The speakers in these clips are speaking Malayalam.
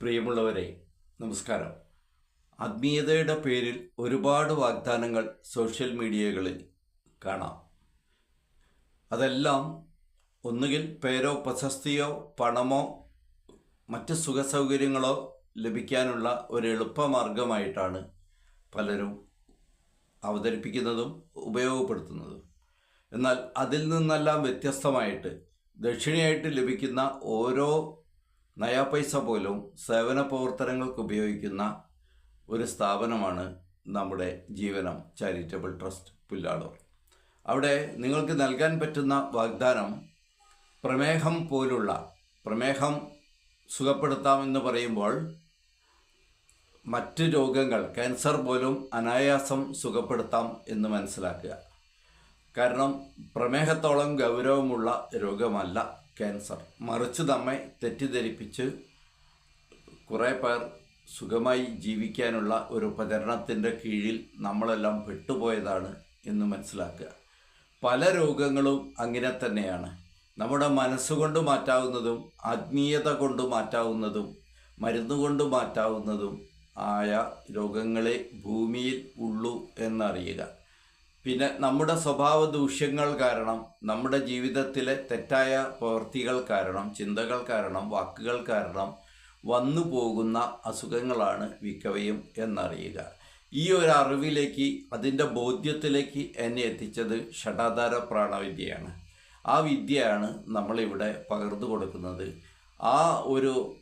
പ്രിയമുള്ളവരെ നമസ്കാരം. ആത്മീയതയുടെ പേരിൽ ഒരുപാട് വാഗ്ദാനങ്ങൾ സോഷ്യൽ മീഡിയകളിൽ കാണാം. അതെല്ലാം ഒന്നുകിൽ പേരോ പ്രശസ്തിയോ പണമോ മറ്റ് സുഖസൗകര്യങ്ങളോ ലഭിക്കാനുള്ള ഒരു എളുപ്പമാർഗമായിട്ടാണ് പലരും അവതരിപ്പിക്കുന്നതും ഉപയോഗപ്പെടുത്തുന്നതും. എന്നാൽ അതിൽ നിന്നെല്ലാം വ്യത്യസ്തമായിട്ട് ദക്ഷിണയായിട്ട് ലഭിക്കുന്ന ഓരോ നയാ പൈസ പോലും സേവന പ്രവർത്തനങ്ങൾക്ക് ഉപയോഗിക്കുന്ന ഒരു സ്ഥാപനമാണ് നമ്മുടെ ജീവനം ചാരിറ്റബിൾ ട്രസ്റ്റ് പുല്ലാളൂർ അവിടെ നിങ്ങൾക്ക് നൽകാൻ പറ്റുന്ന വാഗ്ദാനം പ്രമേഹം പോലുള്ള പ്രമേഹം സുഖപ്പെടുത്താമെന്ന് പറയുമ്പോൾ മറ്റ് രോഗങ്ങൾ ക്യാൻസർ പോലും അനായാസം സുഖപ്പെടുത്താം എന്ന് മനസ്സിലാക്കുക. കാരണം പ്രമേഹത്തോളം ഗൗരവമുള്ള രോഗമല്ല. ക്യാൻസർ. മറിച്ച് നമ്മെ തെറ്റിദ്ധരിപ്പിച്ച് കുറേ പേർ സുഖമായി ജീവിക്കാനുള്ള ഒരു പ്രചരണത്തിന്റെ കീഴിൽ നമ്മളെല്ലാം പെട്ടുപോയതാണ് എന്ന് മനസ്സിലാക്കുക. പല രോഗങ്ങളും അങ്ങനെ തന്നെയാണ്. നമ്മുടെ മനസ്സുകൊണ്ട് മാറ്റാവുന്നതും ആത്മീയത കൊണ്ട് മാറ്റാവുന്നതും മരുന്നുകൊണ്ട് മാറ്റാവുന്നതും ആയ രോഗങ്ങളെ ഭൂമിയിൽ ഉള്ളൂ എന്നറിയുക. പിന്നെ നമ്മുടെ സ്വഭാവ ദൂഷ്യങ്ങൾ കാരണം നമ്മുടെ ജീവിതത്തിലെ തെറ്റായ പ്രവൃത്തികൾ കാരണം ചിന്തകൾ കാരണം വാക്കുകൾ കാരണം വന്നു പോകുന്ന അസുഖങ്ങളാണ് മിക്കവയും എന്നറിയുക. ഈ ഒരു അറിവിലേക്ക് അതിന്റെ ബോധ്യത്തിലേക്ക് എന്നെ എത്തിച്ചത് ഷടാധാര പ്രാണവിദ്യയാണ്. ആ വിദ്യയാണ് നമ്മളിവിടെ പകർന്നു കൊടുക്കുന്നത്. ആ ഒരു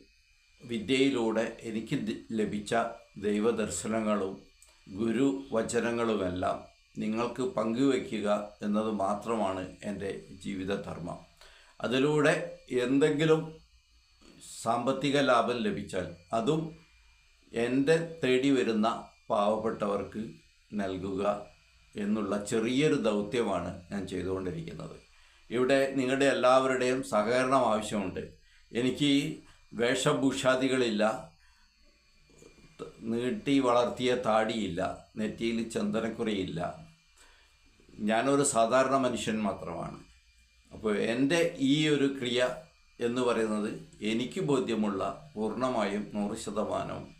വിദ്യയിലൂടെ എനിക്ക് ലഭിച്ച ദൈവദർശനങ്ങളും ഗുരുവചനങ്ങളുമെല്ലാം നിങ്ങൾക്ക് പങ്കുവയ്ക്കുക എന്നത് മാത്രമാണ് എന്റെ ജീവിതധർമ്മം. അതിലൂടെ എന്തെങ്കിലും സാമ്പത്തിക ലാഭം ലഭിച്ചാൽ അതും എന്റെ തേടി വരുന്ന പാവപ്പെട്ടവർക്ക് നൽകുക എന്നുള്ള ചെറിയൊരു ദൗത്യമാണ് ഞാൻ ചെയ്തുകൊണ്ടിരിക്കുന്നത്. ഇവിടെ നിങ്ങളുടെ എല്ലാവരുടെയും സഹകരണം ആവശ്യമുണ്ട്. എനിക്ക് വേഷഭൂഷാദികളില്ല നീട്ടി വളർത്തിയ താടിയില്ല നെറ്റിയിൽ ചന്ദനക്കുറിയില്ല ഞാനൊരു സാധാരണ മനുഷ്യൻ മാത്രമാണ്. അപ്പോൾ എന്റെ ഈ ഒരു ക്രിയ എന്ന് പറയുന്നത് എനിക്ക് ബോധ്യമുള്ള പൂർണമായും നൂറ് ശതമാനവും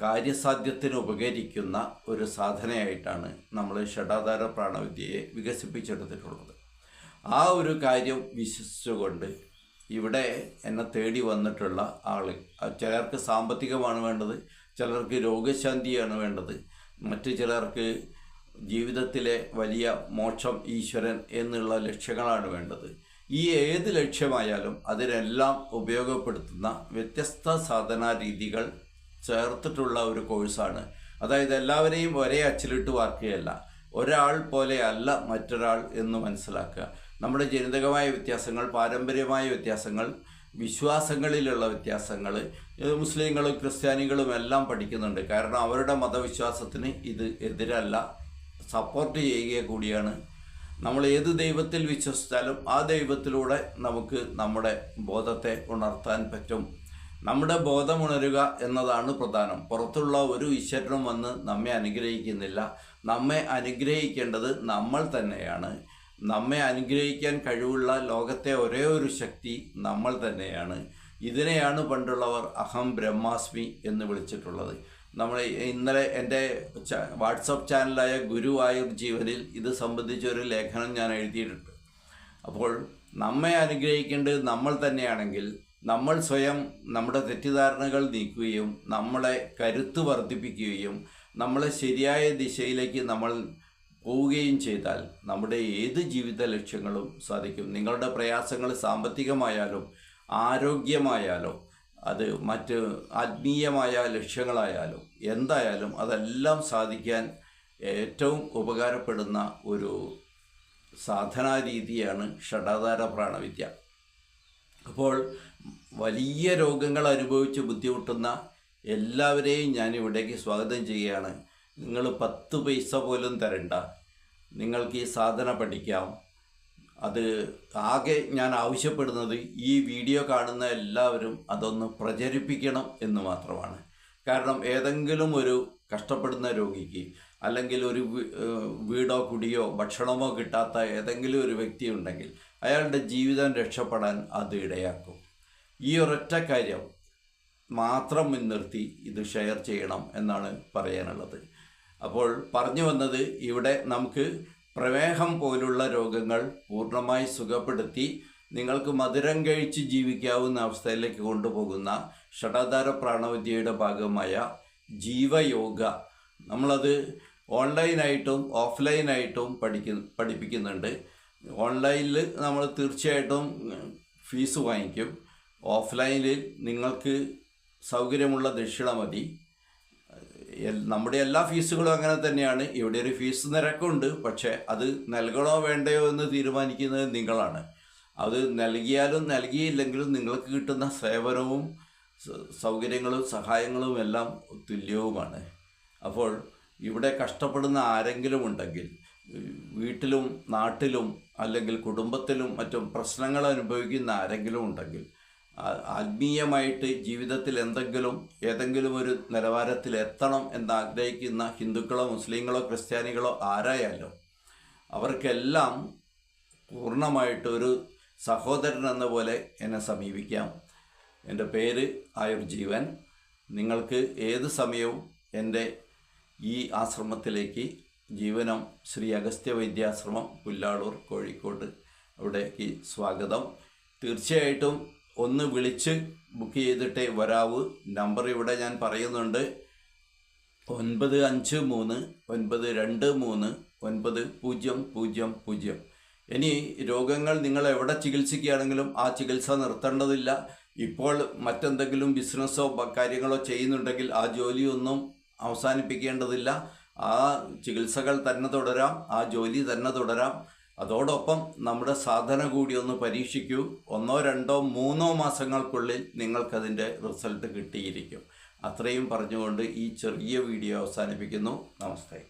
കാര്യസാധ്യത്തിന് ഉപകരിക്കുന്ന ഒരു സാധനയായിട്ടാണ് നമ്മൾ ഷഡാധാര പ്രാണവിദ്യയെ വികസിപ്പിച്ചെടുത്തിട്ടുള്ളത്. ആ ഒരു കാര്യം വിശ്വസിച്ചുകൊണ്ട് ഇവിടെ എന്നെ തേടി വന്നിട്ടുള്ള ആൾ ചിലർക്ക് സാമ്പത്തികമാണ് വേണ്ടത് ചിലർക്ക് രോഗശാന്തിയാണ് വേണ്ടത് മറ്റു ചിലർക്ക് ജീവിതത്തിലെ വലിയ മോക്ഷം ഈശ്വരൻ എന്നുള്ള ലക്ഷ്യങ്ങളാണ് വേണ്ടത്. ഈ ഏത് ലക്ഷ്യമായാലും അതിനെല്ലാം ഉപയോഗപ്പെടുത്തുന്ന വ്യത്യസ്ത സാധനാ രീതികൾ ചേർത്തിട്ടുള്ള ഒരു കോഴ്സാണ്. അതായത് എല്ലാവരെയും ഒരേ അച്ചിലിട്ട് വാർക്കുകയല്ല ഒരാൾ പോലെ അല്ല മറ്റൊരാൾ എന്ന് മനസ്സിലാക്കുക. നമ്മുടെ ജനിതകമായ വ്യത്യാസങ്ങൾ പാരമ്പര്യമായ വ്യത്യാസങ്ങൾ വിശ്വാസങ്ങളിലുള്ള വ്യത്യാസങ്ങൾ മുസ്ലിങ്ങളും ക്രിസ്ത്യാനികളും എല്ലാം പഠിക്കുന്നുണ്ട്. കാരണം അവരുടെ മതവിശ്വാസത്തിന് ഇത് എതിരല്ല. സപ്പോർട്ട് ചെയ്യുക കൂടിയാണ്. നമ്മൾ ഏത് ദൈവത്തിൽ വിശ്വസിച്ചാലും ആ ദൈവത്തിലൂടെ നമുക്ക് നമ്മുടെ ബോധത്തെ ഉണർത്താൻ പറ്റും. നമ്മുടെ ബോധമുണരുക എന്നതാണ് പ്രധാനം. പുറത്തുള്ള ഒരു ഈശ്വരനും വന്ന് നമ്മെ അനുഗ്രഹിക്കുന്നില്ല. നമ്മെ അനുഗ്രഹിക്കേണ്ടത് നമ്മൾ തന്നെയാണ്. നമ്മെ അനുഗ്രഹിക്കാൻ കഴിവുള്ള ലോകത്തെ ഒരേ ഒരു ശക്തി നമ്മൾ തന്നെയാണ്. ഇതിനെയാണ് പണ്ടുള്ളവർ അഹം ബ്രഹ്മാസ്മി എന്ന് വിളിച്ചിട്ടുള്ളത്. നമ്മൾ ഇന്നലെ എന്റെ വാട്സപ്പ് ചാനലായ ഗുരുവായൂർ ജീവനിൽ ഇത് സംബന്ധിച്ചൊരു ലേഖനം ഞാൻ എഴുതിയിട്ടുണ്ട്. അപ്പോൾ നമ്മെ അനുഗ്രഹിക്കേണ്ടത് നമ്മൾ തന്നെയാണെങ്കിൽ നമ്മൾ സ്വയം നമ്മുടെ തെറ്റിദ്ധാരണകൾ നീക്കുകയും നമ്മളെ കരുത്ത് വർദ്ധിപ്പിക്കുകയും നമ്മളെ ശരിയായ ദിശയിലേക്ക് നമ്മൾ പോവുകയും ചെയ്താൽ നമ്മുടെ ഏത് ജീവിത ലക്ഷ്യങ്ങളും സാധിക്കും. നിങ്ങളുടെ പ്രയാസങ്ങൾ സാമ്പത്തികമായാലും ആരോഗ്യമായാലും അത് മറ്റ് ആത്മീയമായ ലക്ഷ്യങ്ങളായാലും എന്തായാലും അതെല്ലാം സാധിക്കാൻ ഏറ്റവും ഉപകാരപ്പെടുന്ന ഒരു സാധനാ രീതിയാണ് ഷടാധാര പ്രാണവിദ്യ. അപ്പോൾ വലിയ രോഗങ്ങൾ അനുഭവിച്ച് ബുദ്ധിമുട്ടുന്ന എല്ലാവരെയും ഞാൻ ഇവിടേക്ക് സ്വാഗതം ചെയ്യുകയാണ്. നിങ്ങൾ പത്ത് പൈസ പോലും തരണ്ട. നിങ്ങൾക്ക് ഈ സാധന പഠിക്കാം. അത് ആകെ ഞാൻ ആവശ്യപ്പെടുന്നത് ഈ വീഡിയോ കാണുന്ന എല്ലാവരും അതൊന്ന് പ്രചരിപ്പിക്കണം എന്ന് മാത്രമാണ്. കാരണം ഏതെങ്കിലും ഒരു കഷ്ടപ്പെടുന്ന രോഗിക്ക് അല്ലെങ്കിൽ ഒരു വീടോ കുടിയോ ഭക്ഷണമോ കിട്ടാത്ത ഏതെങ്കിലും ഒരു വ്യക്തി ഉണ്ടെങ്കിൽ അയാളുടെ ജീവിതം രക്ഷപ്പെടാൻ അത് ഇടയാക്കും. ഈ ഒരൊറ്റ കാര്യം മാത്രം മുൻനിർത്തി ഇത് ഷെയർ ചെയ്യണം എന്നാണ് പറയാനുള്ളത്. അപ്പോൾ പറഞ്ഞു വന്നത് ഇവിടെ നമുക്ക് പ്രമേഹം പോലുള്ള രോഗങ്ങൾ പൂർണമായി സുഖപ്പെടുത്തി നിങ്ങൾക്ക് മധുരം കഴിച്ച് ജീവിക്കാവുന്ന അവസ്ഥയിലേക്ക് കൊണ്ടുപോകുന്ന ഷടാധാര പ്രാണവിദ്യയുടെ ഭാഗമായ ജീവയോഗ. നമ്മളത് ഓൺലൈനായിട്ടും ഓഫ്ലൈനായിട്ടും പഠിക്കുന്ന പഠിപ്പിക്കുന്നുണ്ട്. ഓൺലൈനിൽ നമ്മൾ തീർച്ചയായിട്ടും ഫീസ് വാങ്ങിക്കും. ഓഫ്ലൈനിൽ നിങ്ങൾക്ക് സൗകര്യമുള്ള ദക്ഷിണ മതി. നമ്മുടെ എല്ലാ ഫീസുകളും അങ്ങനെ തന്നെയാണ്. ഇവിടെ ഒരു ഫീസ് നിരക്കുണ്ട്. പക്ഷേ അത് നൽകണോ വേണ്ടയോ എന്ന് തീരുമാനിക്കുന്നത് നിങ്ങളാണ്. അത് നൽകിയാലും നൽകിയില്ലെങ്കിലും നിങ്ങൾക്ക് കിട്ടുന്ന സേവനവും സൗകര്യങ്ങളും സഹായങ്ങളും എല്ലാം തുല്യവുമാണ്. അപ്പോൾ ഇവിടെ കഷ്ടപ്പെടുന്ന ആരെങ്കിലും ഉണ്ടെങ്കിൽ വീട്ടിലും നാട്ടിലും അല്ലെങ്കിൽ കുടുംബത്തിലും മറ്റും പ്രശ്നങ്ങൾ അനുഭവിക്കുന്ന ആരെങ്കിലും ഉണ്ടെങ്കിൽ ആത്മീയമായിട്ട് ജീവിതത്തിൽ എന്തെങ്കിലും ഏതെങ്കിലും ഒരു നിലവാരത്തിൽ എത്തണം എന്നാഗ്രഹിക്കുന്ന ഹിന്ദുക്കളോ മുസ്ലിങ്ങളോ ക്രിസ്ത്യാനികളോ ആരായാലും അവർക്കെല്ലാം പൂർണമായിട്ടൊരു സഹോദരൻ എന്ന പോലെ എന്നെ സമീപിക്കാം. എന്റെ പേര് ആയുർജീവൻ. നിങ്ങൾക്ക് ഏത് സമയവും എന്റെ ഈ ആശ്രമത്തിലേക്ക് ജീവനം ശ്രീ അഗസ്ത്യ വൈദ്യാശ്രമം പുല്ലാളൂർ കോഴിക്കോട് അവിടേക്ക് സ്വാഗതം. തീർച്ചയായിട്ടും ഒന്ന് വിളിച്ച് ബുക്ക് ചെയ്തിട്ടേ വരാവൂ. നമ്പർ ഇവിടെ ഞാൻ പറയുന്നുണ്ട്. ഒൻപത് അഞ്ച് മൂന്ന് ഒൻപത് രണ്ട് മൂന്ന് ഒൻപത് പൂജ്യം പൂജ്യം പൂജ്യം. ഇനി രോഗങ്ങൾ നിങ്ങൾ എവിടെ ചികിത്സിക്കുകയാണെങ്കിലും ആ ചികിത്സ നിർത്തേണ്ടതില്ല. ഇപ്പോൾ മറ്റെന്തെങ്കിലും ബിസിനസ്സോ കാര്യങ്ങളോ ചെയ്യുന്നുണ്ടെങ്കിൽ ആ ജോലിയൊന്നും അവസാനിപ്പിക്കേണ്ടതില്ല. ആ ചികിത്സകൾ തന്നെ തുടരാം. ആ ജോലി തന്നെ തുടരാം. അതോടൊപ്പം നമ്മുടെ സാധന കൂടി ഒന്ന് പരീക്ഷിക്കൂ. ഒന്നോ രണ്ടോ മൂന്നോ മാസങ്ങൾക്കുള്ളിൽ നിങ്ങൾക്കതിന്റെ റിസൾട്ട് കിട്ടിയിരിക്കും. അത്രയും പറഞ്ഞുകൊണ്ട് ഈ ചെറിയ വീഡിയോ അവസാനിപ്പിക്കുന്നു. നമസ്തേ.